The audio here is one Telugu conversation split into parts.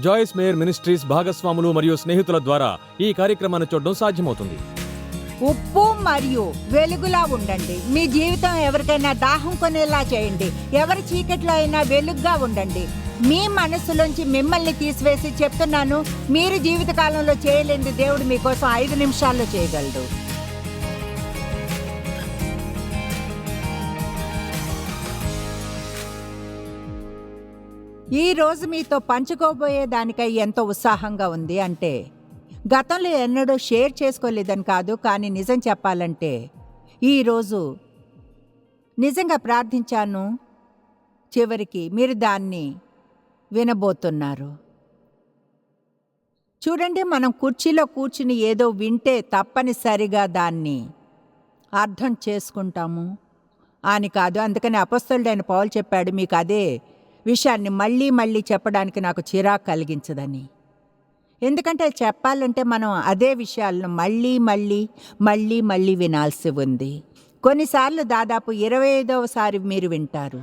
జాయిస్ మేయర్ మినిస్ట్రీస్ భాగస్వాములు మరియు స్నేహితుల ద్వారా ఈ కార్యక్రమాన్ని చూడడం సాధ్యమవుతుంది. ఉప్పు మరియు వెలుగులా ఉండండి. మీ జీవితం ఎవరికైనా దాహం కొనేలా చేయండి. ఎవరి చీకట్లో అయినా వెలుగుగా ఉండండి. మీ మనసులోంచి మిమ్మల్ని తీసివేసి చెప్తున్నాను మీరు జీవితకాలంలో చేయలేని దేవుడు మీకోసం ఐదు నిమిషాల్లో చేయగలడు. ఈ రోజు మీతో పంచుకోబోయే దానికై ఎంతో ఉత్సాహంగా ఉంది అంటే గతంలో ఎన్నడూ షేర్ చేసుకోలేదని కాదు కానీ నిజం చెప్పాలంటే ఈరోజు నిజంగా ప్రార్థించాను. చివరికి మీరు దాన్ని వినబోతున్నారు. చూడండి మనం కుర్చీలో కూర్చుని ఏదో వింటే తప్పనిసరిగా దాన్ని అర్థం చేసుకుంటాము. అని కాదు అందుకని అపస్తుడైన పౌలు చెప్పాడు మీకు అదే విషయాన్ని మళ్ళీ మళ్ళీ చెప్పడానికి నాకు చిరాకు కలిగించదని. ఎందుకంటే చెప్పాలంటే మనం అదే విషయాలను మళ్ళీ మళ్ళీ మళ్ళీ మళ్ళీ వినాల్సి ఉంది. కొన్నిసార్లు దాదాపు ఇరవై ఐదవసారి మీరు వింటారు.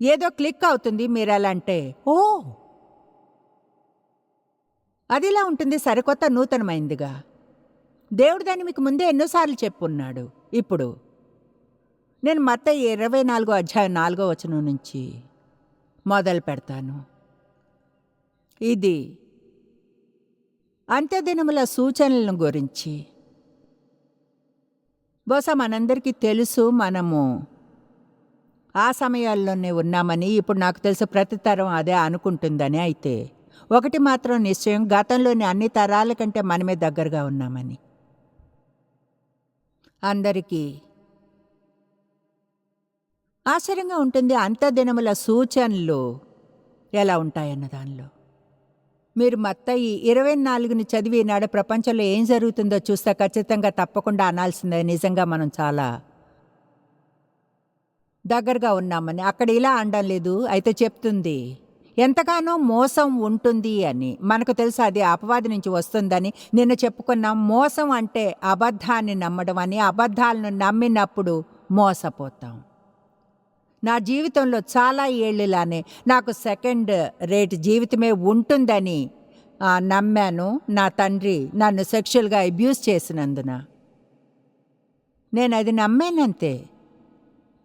ఏదో క్లిక్ అవుతుంది మీరు ఎలా అంటే ఓ! అదిలా ఉంటుంది సరికొత్త నూతనమైందిగా. దేవుడు దాన్ని మీకు ముందే ఎన్నోసార్లు చెప్పున్నాడు. ఇప్పుడు నేను మత ఇరవై నాలుగో అధ్యాయం నాలుగో వచనం నుంచి మొదలు పెడతాను. ఇది అంత్యదినముల సూచనలను గురించి. బహుశా మనందరికీ తెలుసు మనము ఆ సమయాల్లోనే ఉన్నామని ఇప్పుడు నాకు తెలుసు ప్రతి తరం అదే అనుకుంటుందని. అయితే ఒకటి మాత్రం నిశ్చయం గతంలోని అన్ని తరాల కంటే మనమే దగ్గరగా ఉన్నామని. అందరికీ ఆశ్చర్యంగా ఉంటుంది అంత్యదినముల సూచనలు ఎలా ఉంటాయన్న దానిలో. మీరు మత్తయి ఇరవై నాలుగుని చదివి నాడు ప్రపంచంలో ఏం జరుగుతుందో చూస్తే ఖచ్చితంగా తప్పకుండా అనాల్సిందే నిజంగా మనం చాలా దగ్గరగా ఉన్నామని. అక్కడ ఇలా అనడం లేదు అయితే చెప్తుంది ఎంతగానో మోసం ఉంటుంది అని. మనకు తెలుసు అది అపవాది నుంచి వస్తుందని. నిన్న చెప్పుకున్నాం మోసం అంటే అబద్ధాన్ని నమ్మడం అని. అబద్ధాలను నమ్మినప్పుడు మోసపోతాం. నా జీవితంలో చాలా ఏళ్ళులానే నాకు సెకండ్ రేట్ జీవితమే ఉంటుందని నమ్మాను. నా తండ్రి నన్ను సెక్షువల్గా అబ్యూస్ చేసినందున. నేను అది నమ్మానంతే.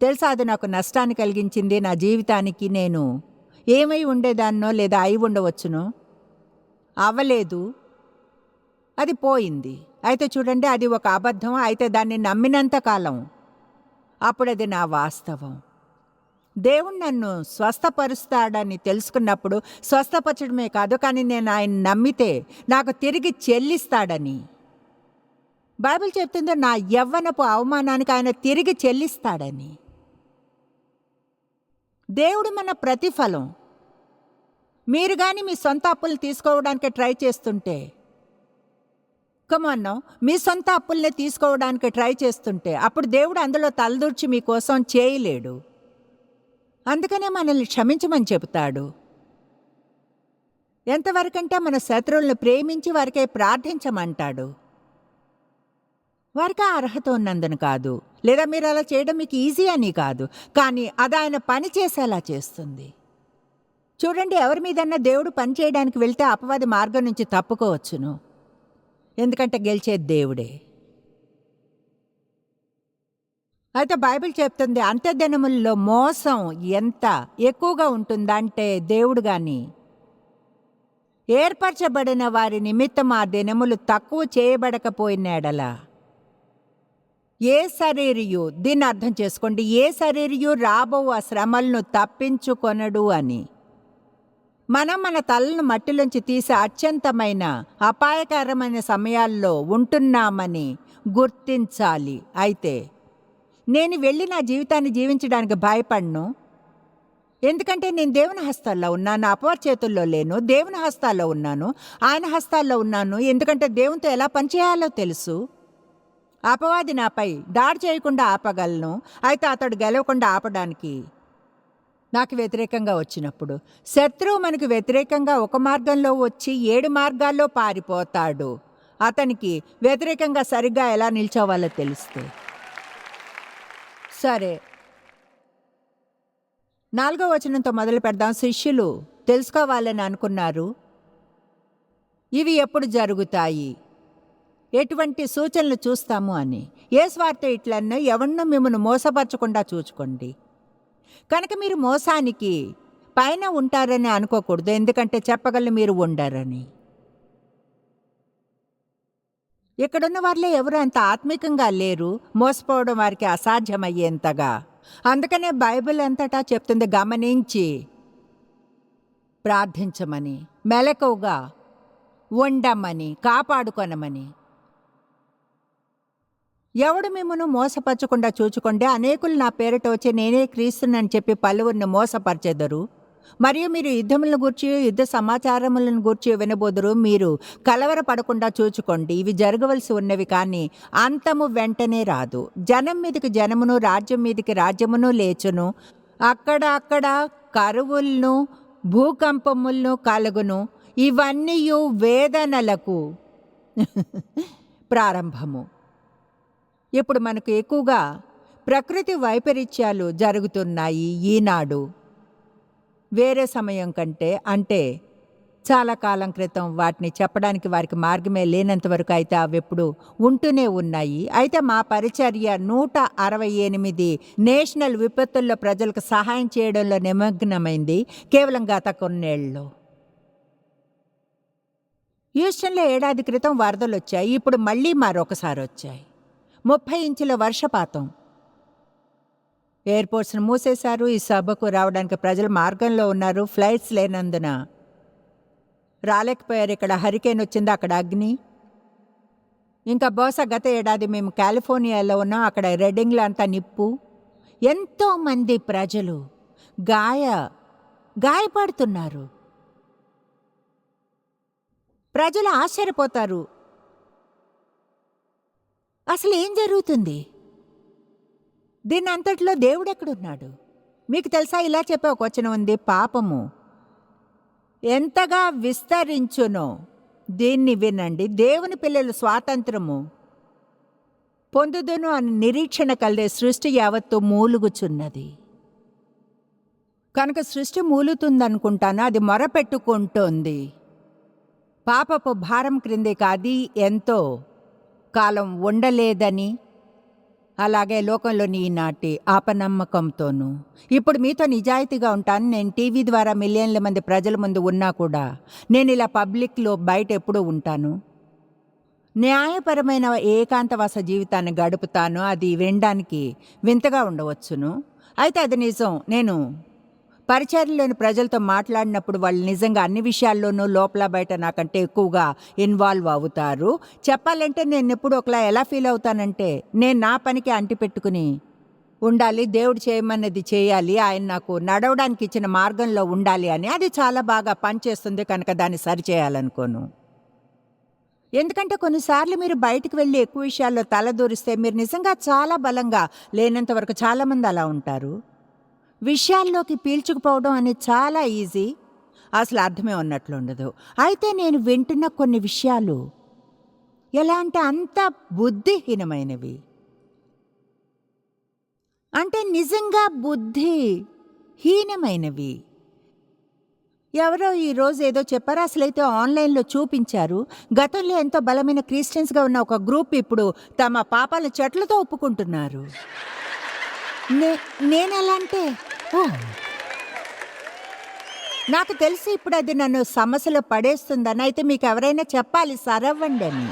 తెలుసా అది నాకు నష్టాన్ని కలిగించింది. నా జీవితానికి నేను ఏమై ఉండేదాన్నో లేదా అయి ఉండవచ్చునో? అవ్వలేదు. అది పోయింది. అయితే చూడండి అది ఒక అబద్ధం. అయితే దాన్ని నమ్మినంత కాలం అప్పుడు అది నా వాస్తవం. దేవుడు నన్ను స్వస్థపరుస్తాడని తెలుసుకున్నప్పుడు స్వస్థపరచడమే కాదు కానీ నేను ఆయన నమ్మితే నాకు తిరిగి చెల్లిస్తాడని. బైబిల్ చెప్తుందో నా యవ్వనపు అవమానానికి ఆయన తిరిగి చెల్లిస్తాడని. దేవుడు మన ప్రతిఫలం. మీరు కానీ మీ సొంత అప్పులు తీసుకోవడానికి ట్రై చేస్తుంటే కమన్నాం మీ సొంత అప్పుల్ని తీసుకోవడానికి ట్రై చేస్తుంటే అప్పుడు దేవుడు అందులో తలదూర్చి మీకోసం చేయలేడు. అందుకనే మనల్ని క్షమించమని చెబుతాడు. ఎంతవరకంటే మన శత్రువులను ప్రేమించి వారికై ప్రార్థించమంటాడు. వారికి ఆ అర్హత ఉన్నందున కాదు. లేదా మీరు అలా చేయడం మీకు ఈజీ అని కాదు. కానీ అది ఆయన పని చేసేలా చేస్తుంది. చూడండి ఎవరి మీదన్నా దేవుడు పని చేయడానికి వెళ్తే అపవాది మార్గం నుంచి తప్పుకోవచ్చును. ఎందుకంటే గెలిచేది దేవుడే. అయితే బైబిల్ చెప్తుంది అంత్యదినముల్లో మోసం ఎంత ఎక్కువగా ఉంటుందంటే దేవుడు గాని. ఏర్పరచబడిన వారి నిమిత్తం ఆ దినములు తక్కువ చేయబడకపోయినాడలా. ఏ శరీరియు దీన్ని అర్థం చేసుకోండి ఏ శరీరియు రాబో ఆ శ్రమలను తప్పించుకొనడు అని. మనం మన తలను మట్టిలోంచి తీసి అత్యంతమైన అపాయకరమైన సమయాల్లో ఉంటున్నామని గుర్తించాలి. అయితే నేను వెళ్ళి నా జీవితాన్ని జీవించడానికి భయపడను. ఎందుకంటే నేను దేవుని హస్తాల్లో ఉన్నాను అపవారి చేతుల్లో లేను దేవుని హస్తాల్లో ఉన్నాను ఆయన హస్తాల్లో ఉన్నాను. ఎందుకంటే దేవునితో ఎలా పనిచేయాలో తెలుసు. అపవాది నాపై దాడి చేయకుండా ఆపగలను. అయితే అతడు గెలవకుండా ఆపడానికి నాకు వ్యతిరేకంగా వచ్చినప్పుడు శత్రువు మనకు వ్యతిరేకంగా ఒక మార్గంలో వచ్చి ఏడు మార్గాల్లో పారిపోతాడు. అతనికి వ్యతిరేకంగా సరిగ్గా ఎలా నిల్చోవాలో తెలిస్తే సరే. నాలుగో వచనంతో మొదలు పెడదాం. శిష్యులు తెలుసుకోవాలని అనుకున్నారు. ఇవి ఎప్పుడు జరుగుతాయి? ఎటువంటి సూచనలు చూస్తాము అని. ఏ స్వార్థ ఇట్లన్నా ఎవరినో మిమ్మల్ని మోసపరచకుండా చూచుకోండి. కనుక మీరు మోసానికి పైన ఉంటారని అనుకోకూడదు. ఎందుకంటే చెప్పగలను మీరు ఉండరని. ఇక్కడున్న వారిలో ఎవరు అంత ఆత్మికంగా లేరు మోసపోవడం వారికి అసాధ్యమయ్యేంతగా. అందుకనే బైబిల్ అంతటా చెప్తుంది గమనించి ప్రార్థించమని మెలకువగా ఉండమని కాపాడుకొనమని. ఎవడు మిమ్మను మోసపరచకుండా చూచుకోండి అనేకులు నా పేరిట వచ్చి నేనే క్రీస్తునని చెప్పి పలువురిని మోసపరచెదరు. మరియు మీరు యుద్ధములను గూర్చి యుద్ధ సమాచారములను గూర్చి వినబోదురు. మీరు కలవరపడకుండా చూచుకోండి. ఇవి జరగవలసి ఉన్నవి కానీ అంతము వెంటనే రాదు. జనం మీదకి జనమును రాజ్యం మీదకి రాజ్యమును లేచును. అక్కడ అక్కడ కరువులను భూకంపములను కలుగును. ఇవన్నీ వేదనలకు ప్రారంభము. ఇప్పుడు మనకు ఎక్కువగా ప్రకృతి వైపరీత్యాలు జరుగుతున్నాయి ఈనాడు. వేరే సమయం కంటే అంటే చాలా కాలం క్రితం వాటిని చెప్పడానికి వారికి మార్గమే లేనంత వరకు అయితే అవి ఎప్పుడు ఉంటూనే ఉన్నాయి. అయితే మా పరిచర్య నూట అరవై ఎనిమిది నేషనల్ విపత్తుల్లో ప్రజలకు సహాయం చేయడంలో నిమగ్నమైంది కేవలం గత కొన్నేళ్ళు. హ్యూస్టన్లో ఏడాది క్రితం వరదలు వచ్చాయి ఇప్పుడు మళ్ళీ మరొకసారి వచ్చాయి ముప్పై ఇంచుల వర్షపాతం. ఎయిర్పోర్ట్స్ను మూసేశారు. ఈ సభకు రావడానికి ప్రజలు మార్గంలో ఉన్నారు. ఫ్లైట్స్ లేనందున రాలేకపోయారు. ఇక్కడ హరికేన్ వచ్చింది. అక్కడ అగ్ని. ఇంకా బహుశా గత ఏడాది మేము కాలిఫోర్నియాలో ఉన్నాం. అక్కడ రెడ్డింగ్లో అంతా నిప్పు. ఎంతోమంది ప్రజలు గాయ గాయపడుతున్నారు. ప్రజలు ఆశ్చర్యపోతారు. అసలు ఏం జరుగుతుంది? దీని అంతట్లో దేవుడెక్కడున్నాడు? మీకు తెలుసా ఇలా చెప్పే ఒక వచనం ఉంది పాపము. ఎంతగా విస్తరించునో దీన్ని వినండి. దేవుని పిల్లల స్వాతంత్రము పొందుదును అని నిరీక్షణ కలిగే సృష్టి యావత్తు మూలుగుచున్నది. కనుక సృష్టి మూలుతుందనుకుంటాను అది మొరపెట్టుకుంటోంది. పాపపు భారం క్రిందికి అది ఎంతో కాలం ఉండలేదని అలాగే లోకంలోని ఈనాటి ఆపనమ్మకంతోనూ. ఇప్పుడు మీతో నిజాయితీగా ఉంటాను. నేను టీవీ ద్వారా మిలియన్ల మంది ప్రజల ముందు ఉన్నా కూడా నేను ఇలా పబ్లిక్లో బయట ఎప్పుడూ ఉంటాను. న్యాయపరమైన ఏకాంతవాస జీవితాన్ని గడుపుతాను. అది వినడానికి వింతగా ఉండవచ్చును. అయితే అది నిజం. నేను పరిచర్యలోని ప్రజలతో మాట్లాడినప్పుడు వాళ్ళు నిజంగా అన్ని విషయాల్లోనూ లోపల బయట నాకంటే ఎక్కువగా ఇన్వాల్వ్ అవుతారు. చెప్పాలంటే నేను ఎప్పుడు ఒకలా ఎలా ఫీల్ అవుతానంటే నేను నా పనికి అంటిపెట్టుకుని ఉండాలి దేవుడు చేయమన్నది చేయాలి ఆయన నాకు నడవడానికి ఇచ్చిన మార్గంలో ఉండాలి అని అది చాలా బాగా పనిచేస్తుంది కనుక దాన్ని సరిచేయాలనుకోను. ఎందుకంటే కొన్నిసార్లు మీరు బయటకు వెళ్ళి ఎక్కువ విషయాల్లో తలదూరిస్తే మీరు నిజంగా చాలా బలంగా లేనంత వరకు చాలామంది అలా ఉంటారు. విషయాల్లోకి పీల్చుకుపోవడం అనేది చాలా ఈజీ. అసలు అర్థమే ఉన్నట్లు ఉండదు. అయితే నేను వింటున్న కొన్ని విషయాలు ఎలా అంటే అంత బుద్ధిహీనమైనవి. అంటే నిజంగా బుద్ధి హీనమైనవి ఎవరో ఈ రోజు ఏదో చెప్పారు అసలైతే ఆన్లైన్లో చూపించారు. గతంలో ఎంతో బలమైన క్రిస్టియన్స్గా ఉన్న ఒక గ్రూప్ ఇప్పుడు తమ పాపాల చెట్లతో ఒప్పుకుంటున్నారు. నేను ఎలా అంటే నాకు తెలిసి ఇప్పుడు అది నన్ను సమస్యలో పడేస్తుందని. అయితే మీకు ఎవరైనా చెప్పాలి సరవ్వండి అని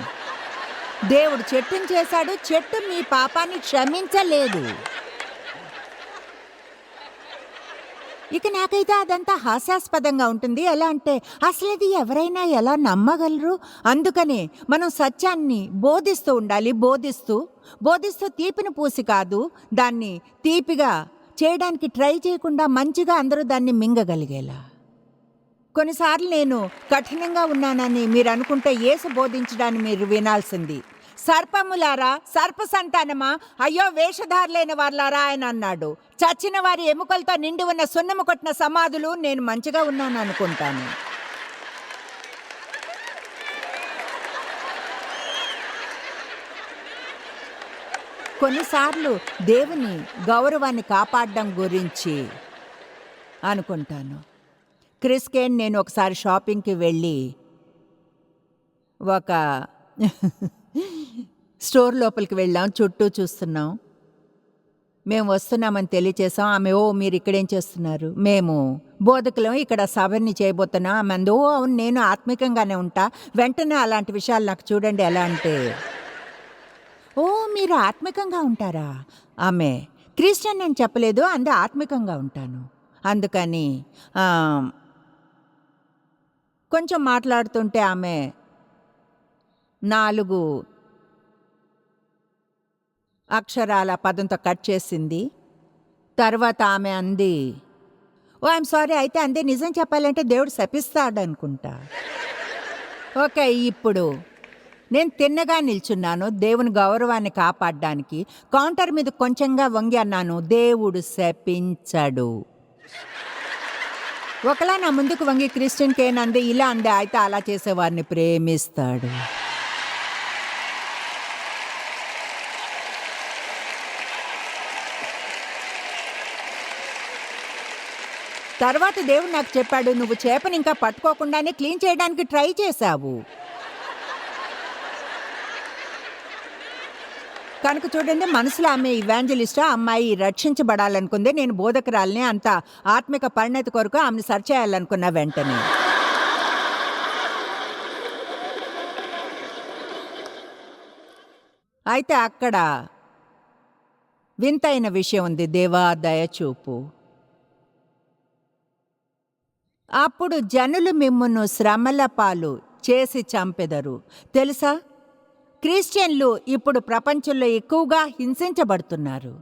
దేవుడు చెట్టుని చేశాడు. చెట్టు మీ పాపాన్ని క్షమించలేదు. ఇక నాకైతే అదంతా హాస్యాస్పదంగా ఉంటుంది. ఎలా అంటే అసలు ఇది ఎవరైనా ఎలా నమ్మగలరు? అందుకనే మనం సత్యాన్ని బోధిస్తూ ఉండాలి. బోధిస్తూ బోధిస్తూ తీపిని పూసి కాదు దాన్ని తీపిగా చేయడానికి ట్రై చేయకుండా మంచిగా అందరూ దాన్ని మింగగలిగేలా. కొన్నిసార్లు నేను కఠినంగా ఉన్నానని మీరు అనుకుంటే ఏసు బోధించడాన్ని మీరు వినాల్సింది. సర్పములారా సర్ప సంతానమా అయ్యో వేషధారులైన వారులారా ఆయన అన్నాడు. చచ్చిన వారి ఎముకలతో నిండి ఉన్న సున్నము కొట్టిన సమాధులు నేను మంచిగా ఉన్నాను అనుకుంటాను. కొన్నిసార్లు దేవుని గౌరవాన్ని కాపాడడం గురించి అనుకుంటాను. క్రిస్కేన్ నేను ఒకసారి షాపింగ్కి వెళ్ళి ఒక స్టోర్ లోపలికి వెళ్ళాం చుట్టూ చూస్తున్నాం. మేము వస్తున్నామని తెలియచేసాం. ఆమె ఓ మీరు ఇక్కడేం చేస్తున్నారు? మేము బోధకులం ఇక్కడ సభని చేయబోతున్నాం. ఆమె అందు ఓ అవును నేను ఆత్మికంగానే ఉంటా. వెంటనే అలాంటి విషయాలు నాకు చూడండి ఎలా అంటే ఓ మీరు ఆత్మికంగా ఉంటారా? ఆమె క్రిస్టియన్ నేను చెప్పలేదు అందు ఆత్మికంగా ఉంటాను. అందుకని కొంచెం మాట్లాడుతుంటే ఆమె నాలుగు అక్షరాల పదంతో కట్ చేసింది. తర్వాత ఆమె అంది ఓ ఐఎమ్ సారీ అయితే అందే నిజం చెప్పాలంటే దేవుడు శపిస్తాడు అనుకుంటా ఓకే ఇప్పుడు నేను తిన్నగా నిల్చున్నాను దేవుని గౌరవాన్ని కాపాడడానికి కౌంటర్ మీద కొంచెంగా వంగి అన్నాను దేవుడు శపించడు. ఒకలా నా ముందుకు వంగి క్రిస్టియన్ కేన్ అంది ఇలా అంది అయితే అలా చేసేవారిని ప్రేమిస్తాడు. తర్వాత దేవుడు నాకు చెప్పాడు నువ్వు చేపని ఇంకా పట్టుకోకుండానే క్లీన్ చేయడానికి ట్రై చేశావు. కనుక చూడండి మనసులో ఆమె ఇవాంజలిస్ట్ అమ్మాయి రక్షించబడాలనుకుంది. నేను బోధకురాల్ని అంత ఆత్మిక పరిణతి కొరకు ఆమెను సరి చేయాలనుకున్న వెంటనే. అయితే అక్కడ వింతైన విషయం ఉంది. దేవా దయచూపు అప్పుడు జనులు మిమ్మును శ్రమల పాలు చేసి చంపెదరు. తెలుసా? క్రిస్టియన్లు ఇప్పుడు ప్రపంచంలో ఎక్కువగా హింసించబడుతున్నారు.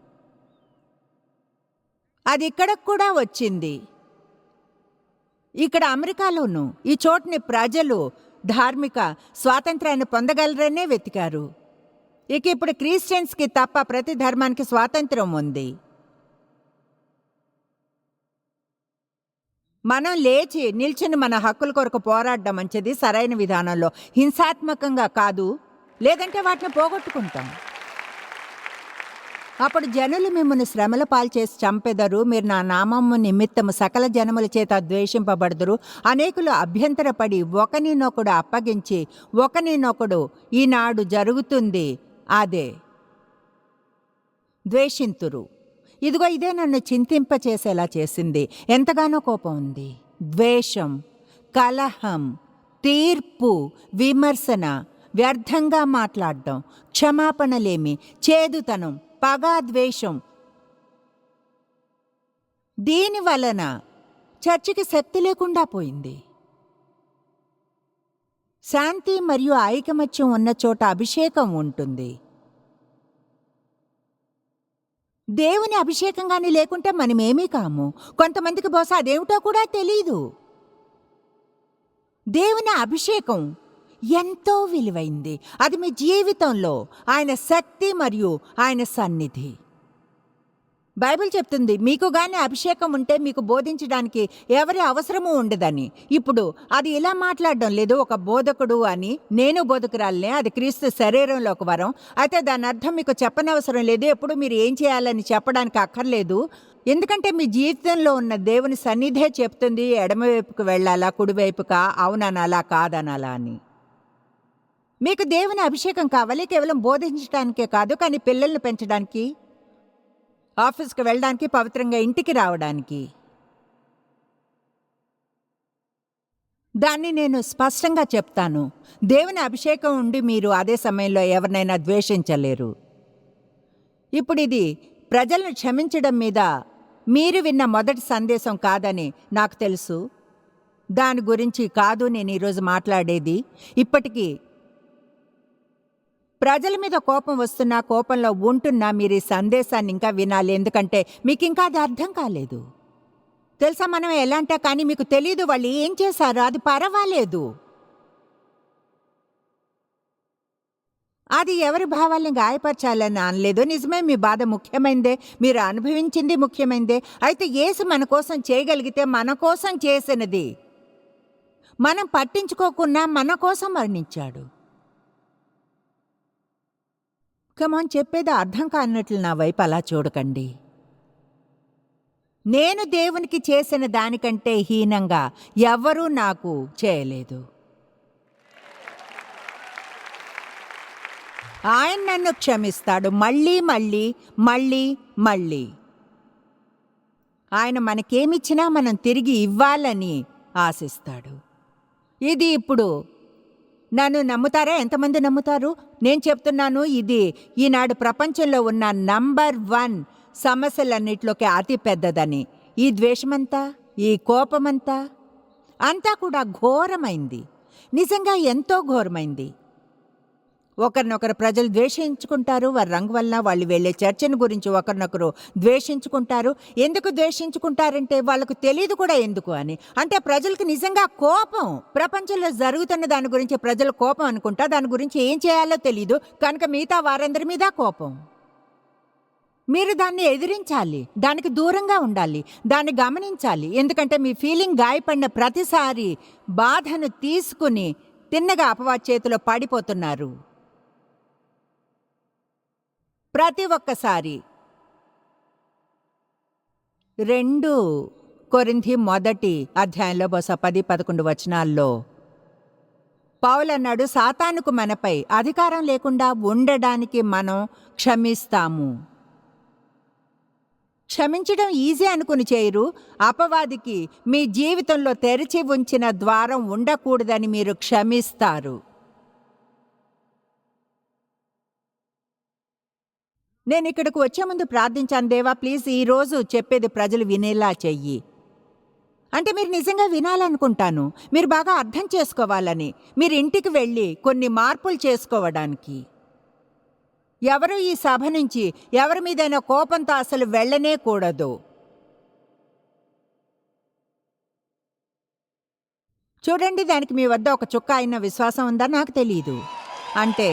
అది ఇక్కడ కూడా వచ్చింది. ఇక్కడ అమెరికాలోనూ ఈ చోటుని ప్రజలు ధార్మిక స్వాతంత్రాన్ని పొందగలరనే వెతికారు. ఇక ఇప్పుడు క్రిస్టియన్స్కి తప్ప ప్రతి ధర్మానికి స్వాతంత్రం ఉంది. మనం లేచి నిల్చుని మన హక్కుల కొరకు పోరాడడం మంచిది సరైన విధానంలో. హింసాత్మకంగా కాదు లేదంటే వాటిని పోగొట్టుకుంటాం. అప్పుడు జనులు మిమ్మల్ని శ్రమల పాల్చేసి చంపెదరు మీరు నా నామము నిమిత్తము సకల జనముల చేత ద్వేషింపబడదురు. అనేకులు అభ్యంతరపడి ఒకనినొకడు అప్పగించి ఒకనినొకడు ఈనాడు జరుగుతుంది అదే ద్వేషింతురు. ఇదిగో ఇదే నన్ను చింతింపచేసేలా చేసింది. ఎంతగానో కోపం ఉంది. ద్వేషం కలహం తీర్పు విమర్శన వ్యర్థంగా మాట్లాడడం క్షమాపణలేమి చేదుతనం పగా ద్వేషం. దీని వలన చర్చికి శక్తి లేకుండా పోయింది. శాంతి మరియు ఐకమత్యం ఉన్న చోట అభిషేకం ఉంటుంది. దేవుని అభిషేకంగాని లేకుంటే మనమేమీ కాము. కొంతమందికి బహుశా అదేమిటో కూడా తెలీదు. దేవుని అభిషేకం ఎంతో విలువైంది. అది మీ జీవితంలో ఆయన శక్తి మరియు ఆయన సన్నిధి. బైబిల్ చెప్తుంది మీకు గాని అభిషేకం ఉంటే మీకు బోధించడానికి ఎవరి అవసరము ఉండదని. ఇప్పుడు అది ఇలా మాట్లాడడం లేదు ఒక బోధకుడు అని నేను బోధకురాలనే అది క్రీస్తు శరీరంలో ఒక వరం. అయితే దాని అర్థం మీకు చెప్పనవసరం లేదు ఎప్పుడు మీరు ఏం చేయాలని చెప్పడానికి అక్కర్లేదు. ఎందుకంటే మీ జీవితంలో ఉన్న దేవుని సన్నిధే చెప్తుంది ఎడమవైపుకు వెళ్ళాలా కుడివైపుకా అవుననాలా కాదనాలా అని. మీకు దేవుని అభిషేకం కావాలి కేవలం బోధించడానికే కాదు కానీ పిల్లల్ని పెంచడానికి ఆఫీస్కి వెళ్ళడానికి పవిత్రంగా ఇంటికి రావడానికి. దాన్ని నేను స్పష్టంగా చెప్తాను. దేవుని అభిషేకం ఉండి మీరు అదే సమయంలో ఎవరినైనా ద్వేషించలేరు. ఇప్పుడు ఇది ప్రజలను క్షమించడం మీద మీరు విన్న మొదటి సందేశం కాదని నాకు తెలుసు. దాని గురించి కాదు నేను ఈరోజు మాట్లాడేది. ఇప్పటికీ ప్రజల మీద కోపం వస్తున్నా కోపంలో ఉంటున్నా మీరు ఈ సందేశాన్ని ఇంకా వినాలి. ఎందుకంటే మీకు ఇంకా అది అర్థం కాలేదు. తెలుసా మనం ఎలా అంటే కానీ మీకు తెలియదు వాళ్ళు ఏం చేశారు? అది పర్వాలేదు. అది ఎవరి భావాల్ని గాయపరచాలని అనలేదు. నిజమే మీ బాధ ముఖ్యమైందే. మీరు అనుభవించింది ముఖ్యమైందే. అయితే ఏసు మన కోసం చేయగలిగితే మన కోసం చేసినది. మనం పట్టించుకోకున్నా మన కోసం మరణించాడు. కమాన్ చెప్పేది అర్థం కానట్లు నా వైపు అలా చూడకండి. నేను దేవునికి చేసిన దానికంటే హీనంగా ఎవ్వరూ నాకు చేయలేదు. ఆయన నన్ను క్షమిస్తాడు. మళ్ళీ మళ్ళీ మళ్ళీ మళ్ళీ. ఆయన మనకేమిచ్చినా మనం తిరిగి ఇవ్వాలని ఆశిస్తాడు. ఇది ఇప్పుడు నన్ను నమ్ముతారా? ఎంతమంది నమ్ముతారు? నేను చెప్తున్నాను ఇది. ఈనాడు ప్రపంచంలో ఉన్న నంబర్ వన్ సమస్యలన్నిటిలోకి అతి పెద్దదని. ఈ ద్వేషమంతా? ఈ కోపమంతా? అంతా కూడా ఘోరమైంది. నిజంగా ఎంతో ఘోరమైంది. ఒకరినొకరు ప్రజలు ద్వేషించుకుంటారు వారి రంగు వల్ల వాళ్ళు వెళ్ళే చర్చను గురించి ఒకరినొకరు ద్వేషించుకుంటారు. ఎందుకు ద్వేషించుకుంటారంటే వాళ్ళకు తెలియదు కూడా ఎందుకు అని. అంటే ప్రజలకు నిజంగా కోపం ప్రపంచంలో జరుగుతున్న దాని గురించి ప్రజల కోపం అనుకుంటా దాని గురించి ఏం చేయాలో తెలియదు కనుక మిగతా వారందరి మీద కోపం. మీరు దాన్ని ఎదిరించాలి దానికి దూరంగా ఉండాలి దాన్ని గమనించాలి. ఎందుకంటే మీ ఫీలింగ్ గాయపడిన ప్రతిసారి బాధను తీసుకుని తిన్నగా అపవాద్ చేతిలో పడిపోతున్నారు. ప్రతి ఒక్కసారి. రెండు కొరింథి మొదటి అధ్యాయంలో బహుశా పది పదకొండు వచనాల్లో పౌలన్నాడు సాతానుకు మనపై అధికారం లేకుండా ఉండడానికి మనం క్షమిస్తాము. క్షమించడం ఈజీ అనుకుని చేయరు. అపవాదికి మీ జీవితంలో తెరిచి ఉంచిన ద్వారం ఉండకూడదని మీరు క్షమిస్తారు. నేను ఇక్కడికి వచ్చే ముందు ప్రార్థించాను దేవా ప్లీజ్ ఈరోజు చెప్పేది ప్రజలు వినేలా చెయ్యి. అంటే మీరు నిజంగా వినాలనుకుంటాను. మీరు బాగా అర్థం చేసుకోవాలని. మీరు ఇంటికి వెళ్ళి కొన్ని మార్పులు చేసుకోవడానికి. ఎవరు ఈ సభ నుంచి ఎవరి మీదైనా కోపంతో అసలు వెళ్ళనే కూడదు. చూడండి దానికి మీ వద్ద ఒక చుక్క అయిన విశ్వాసం ఉందా? నాకు తెలియదు అంటే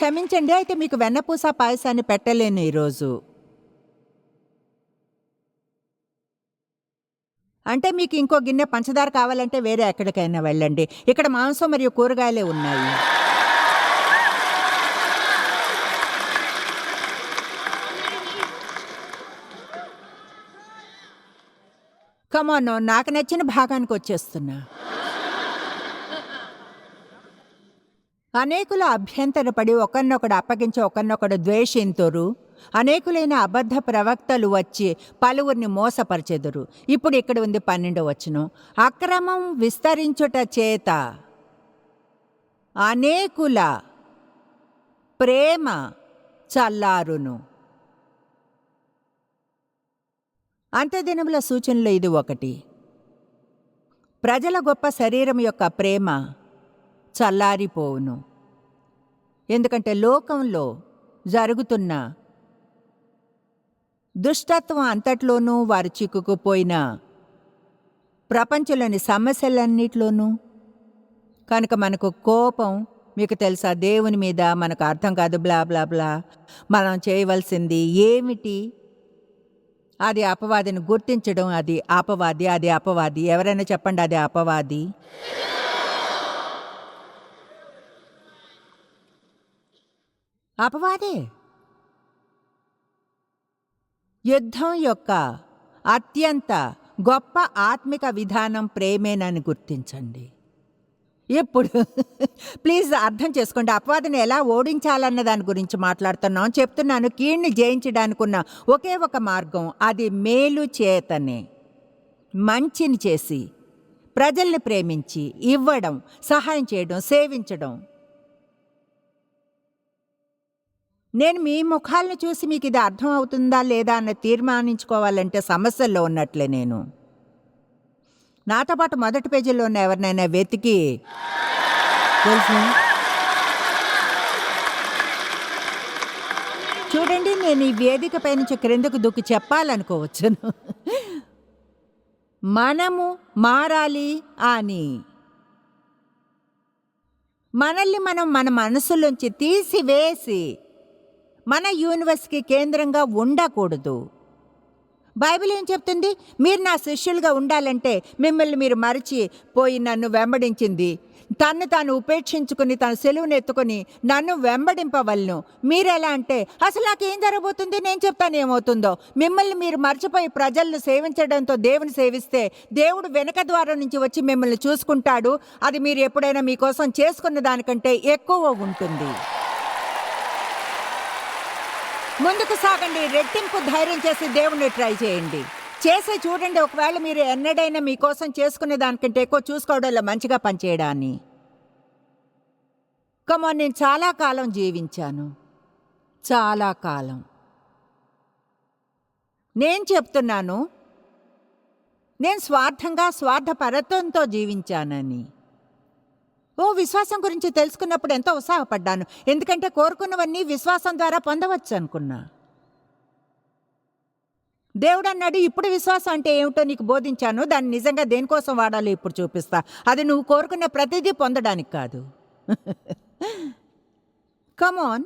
క్షమించండి అయితే మీకు వెన్నపూస పాయసాన్ని పెట్టలేను ఈరోజు. అంటే మీకు ఇంకో గిన్నె పంచదార కావాలంటే వేరే ఎక్కడికైనా వెళ్ళండి. ఇక్కడ మాంసం మరియు కూరగాయలే ఉన్నాయి. కమాన్ నాకు నచ్చిన భాగానికి వచ్చేస్తున్నా. అనేకుల అభ్యంతరపడి ఒకరినొకడు అప్పగించి ఒకరినొకడు ద్వేషింతురు. అనేకులైన అబద్ధ ప్రవక్తలు వచ్చి పలువురిని మోసపరిచెదురు. ఇప్పుడు ఇక్కడ ఉంది పన్నెండు వచనం. అక్రమం విస్తరించుట చేత అనేకుల ప్రేమ చల్లారును. అంత్యదినముల సూచనలో ఇది ఒకటి. ప్రజల గొప్ప శరీరం యొక్క ప్రేమ చల్లారిపోవును. ఎందుకంటే లోకంలో జరుగుతున్న దుష్టత్వం అంతట్లోనూ వారు చిక్కుకుపోయిన ప్రపంచంలోని సమస్యలన్నిట్లోనూ. కనుక మనకు కోపం మీకు తెలుసా దేవుని మీద మనకు అర్థం కాదు బ్లా బ్లా బ్లా. మనం చేయవలసింది ఏమిటి? అది అపవాదిని గుర్తించడం అది అపవాది అది అపవాది. ఎవరైనా చెప్పండి అది అపవాది. అపవాదే. యుద్ధం యొక్క అత్యంత గొప్ప ఆత్మిక విధానం ప్రేమేనని గుర్తించండి. ఇప్పుడు ప్లీజ్ అర్థం చేసుకోండి. అపవాదిని ఎలా ఓడించాలన్న దాని గురించి మాట్లాడుతున్నాం. చెప్తున్నాను కీడ్ని జయించడానికి ఉన్న ఒకే ఒక మార్గం అది మేలు చేతనే. మంచిని చేసి ప్రజల్ని ప్రేమించి ఇవ్వడం సహాయం చేయడం సేవించడం. నేను మీ ముఖాలను చూసి మీకు ఇది అర్థం అవుతుందా లేదా అని తీర్మానించుకోవాలంటే సమస్యల్లో ఉన్నట్లే నేను. నాతో పాటు మొదటి పేజీలో ఉన్న ఎవరినైనా వెతికి. తెలుసు? చూడండి నేను ఈ వేదికపై నుంచి క్రిందకు దుక్కి చెప్పాలనుకోవచ్చును. మనము మారాలి అని. మనల్ని మనం మన మనసులోంచి తీసివేసి మన యూనివర్స్కి కేంద్రంగా ఉండకూడదు. బైబిల్ ఏం చెప్తుంది? మీరు నా శిష్యులుగా ఉండాలంటే మిమ్మల్ని మీరు మరచిపోయి నన్ను వెంబడించింది. తన్ను తాను ఉపేక్షించుకుని తన సెలువును ఎత్తుకొని నన్ను వెంబడింపవలను. మీరెలా అంటే అసలు నాకేం జరగబోతుంది? నేను చెప్తాను ఏమవుతుందో. మిమ్మల్ని మీరు మర్చిపోయి ప్రజలను సేవించడంతో దేవుని సేవిస్తే దేవుడు వెనక ద్వారం నుంచి వచ్చి మిమ్మల్ని చూసుకుంటాడు. అది మీరు ఎప్పుడైనా మీకోసం చేసుకున్న దానికంటే ఎక్కువ ఉంటుంది. ముందుకు సాగండి రెట్టింపు ధైర్యం చేసి దేవుణ్ణి ట్రై చేయండి. చేసే చూడండి ఒకవేళ మీరు ఎన్నడైనా మీకోసం చేసుకునే దానికంటే ఎక్కువ చూసుకోవడంలో మంచిగా పనిచేయడాన్ని. కమో నేను చాలా కాలం జీవించాను. చాలా కాలం. నేను చెప్తున్నాను నేను స్వార్థంగా స్వార్థపరత్వంతో జీవించానని. ఓ విశ్వాసం గురించి తెలుసుకున్నప్పుడు ఎంతో ఉత్సాహపడ్డాను. ఎందుకంటే కోరుకున్నవన్నీ విశ్వాసం ద్వారా పొందవచ్చు అనుకున్నా. దేవుడు అన్నాడు ఇప్పుడు విశ్వాసం అంటే ఏమిటో నీకు బోధించాను. దాన్ని నిజంగా దేనికోసం వాడాలో ఇప్పుడు చూపిస్తా. అది నువ్వు కోరుకున్న ప్రతిదీ పొందడానికి కాదు. కమాన్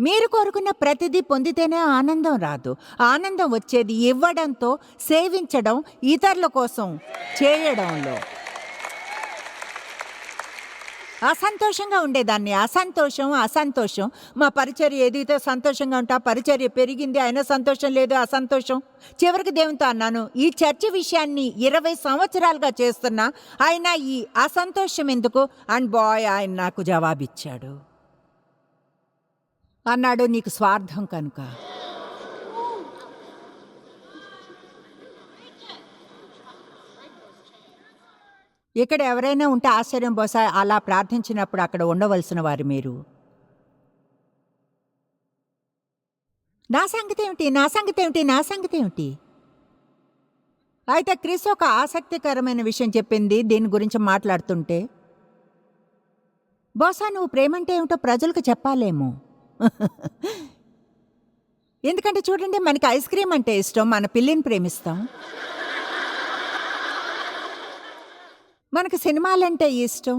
మీరు కోరుకున్న ప్రతిదీ పొందితేనే ఆనందం రాదు. ఆనందం వచ్చేది ఇవ్వడంతో సేవించడం ఇతరుల కోసం చేయడంలో. అసంతోషంగా ఉండేదాన్ని. అసంతోషం అసంతోషం. మా పరిచర్య ఏదైతే సంతోషంగా ఉంటా పరిచర్య పెరిగింది. అయినా సంతోషం లేదు అసంతోషం. చివరికి దేవునితో అన్నాను ఈ చర్చ విషయాన్ని ఇరవై సంవత్సరాలుగా చేస్తున్నా అయినా ఈ అసంతోషం ఎందుకు? అండ్ బాయ్ ఆయన నాకు జవాబిచ్చాడు. అన్నాడు నీకు స్వార్థం కనుక. ఇక్కడ ఎవరైనా ఉంటే ఆశ్చర్యం బహుశా అలా ప్రార్థించినప్పుడు అక్కడ ఉండవలసిన వారు మీరు. నా సంగతి ఏమిటి? నా సంగతి ఏమిటి? నా సంగతి ఏమిటి? అయితే క్రిస్ ఒక ఆసక్తికరమైన విషయం చెప్పింది దీని గురించి మాట్లాడుతుంటే. బహుశా నువ్వు ప్రేమంటే ఏమిటో ప్రజలకు చెప్పాలేమో. ఎందుకంటే చూడండి మనకి ఐస్ క్రీమ్ అంటే ఇష్టం మన పిల్లిని ప్రేమిస్తాం. మనకు సినిమాలంటే ఇష్టం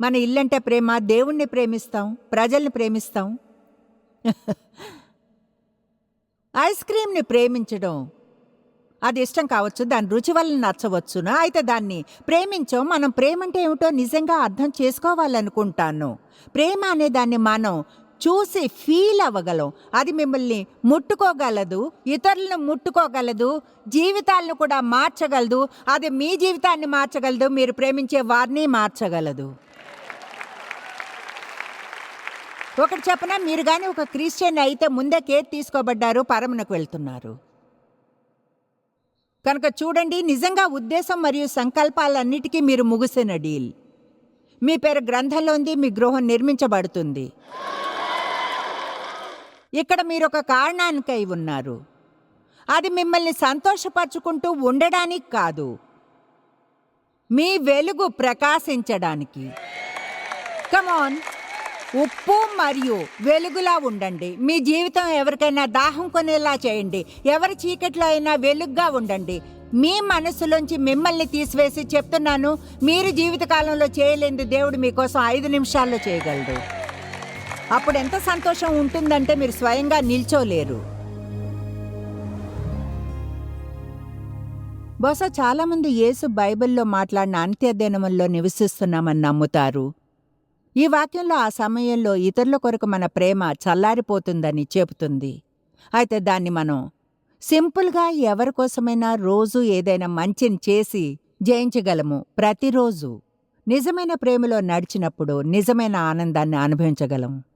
మన ఇల్లంటే ప్రేమ దేవుణ్ణి ప్రేమిస్తాం ప్రజల్ని ప్రేమిస్తాం. ఐస్ క్రీమ్ని ప్రేమించడం అది ఇష్టం కావచ్చు దాని రుచి వల్ల నచ్చవచ్చునా? అయితే దాన్ని ప్రేమించం మనం ప్రేమ అంటే ఏమిటో నిజంగా అర్థం చేసుకోవాలనుకుంటాను. ప్రేమ అనే దాన్ని మనం చూసి ఫీల్ అవ్వగలం. అది మిమ్మల్ని ముట్టుకోగలదు ఇతరులను ముట్టుకోగలదు జీవితాలను కూడా మార్చగలదు. అది మీ జీవితాన్ని మార్చగలదు మీరు ప్రేమించే వారిని మార్చగలదు. ఒకటి చెప్పన? మీరు కానీ ఒక క్రిస్టియన్ అయితే ముందే కేర్ తీసుకోబడ్డారు పరమునకు వెళ్తున్నారు. కనుక చూడండి నిజంగా ఉద్దేశం మరియు సంకల్పాలన్నిటికీ మీరు ముగిసిన డీల్. మీ పేరు గ్రంథంలో ఉంది మీ గృహం నిర్మించబడుతుంది. ఇక్కడ మీరు ఒక కారణానికై ఉన్నారు. అది మిమ్మల్ని సంతోషపరుచుకుంటూ ఉండడానికి కాదు. మీ వెలుగు ప్రకాశించడానికి. కమాన్ ఉప్పు మరియు వెలుగులా ఉండండి. మీ జీవితం ఎవరికైనా దాహం కొనేలా చేయండి. ఎవరి చీకట్లో అయినా వెలుగుగా ఉండండి. మీ మనసులోంచి మిమ్మల్ని తీసివేసి చెప్తున్నాను. మీరు జీవితకాలంలో చేయలేని దేవుడు మీకోసం ఐదు నిమిషాల్లో చేయగలడు. అప్పుడు ఎంత సంతోషం ఉంటుందంటే మీరు స్వయంగా నిల్చోలేరు. బహుశా చాలామంది యేసు బైబిల్లో మాట్లాడిన అంత్యదినముల్లో నివసిస్తున్నామని నమ్ముతారు. ఈ వాక్యంలో ఆ సమయంలో ఇతరుల కొరకు మన ప్రేమ చల్లారిపోతుందని చెబుతుంది. అయితే దాన్ని మనం సింపుల్గా ఎవరి కోసమైనా రోజు ఏదైనా మంచిని చేసి జయించగలము ప్రతిరోజు. నిజమైన ప్రేమలో నడిచినప్పుడు నిజమైన ఆనందాన్ని అనుభవించగలము.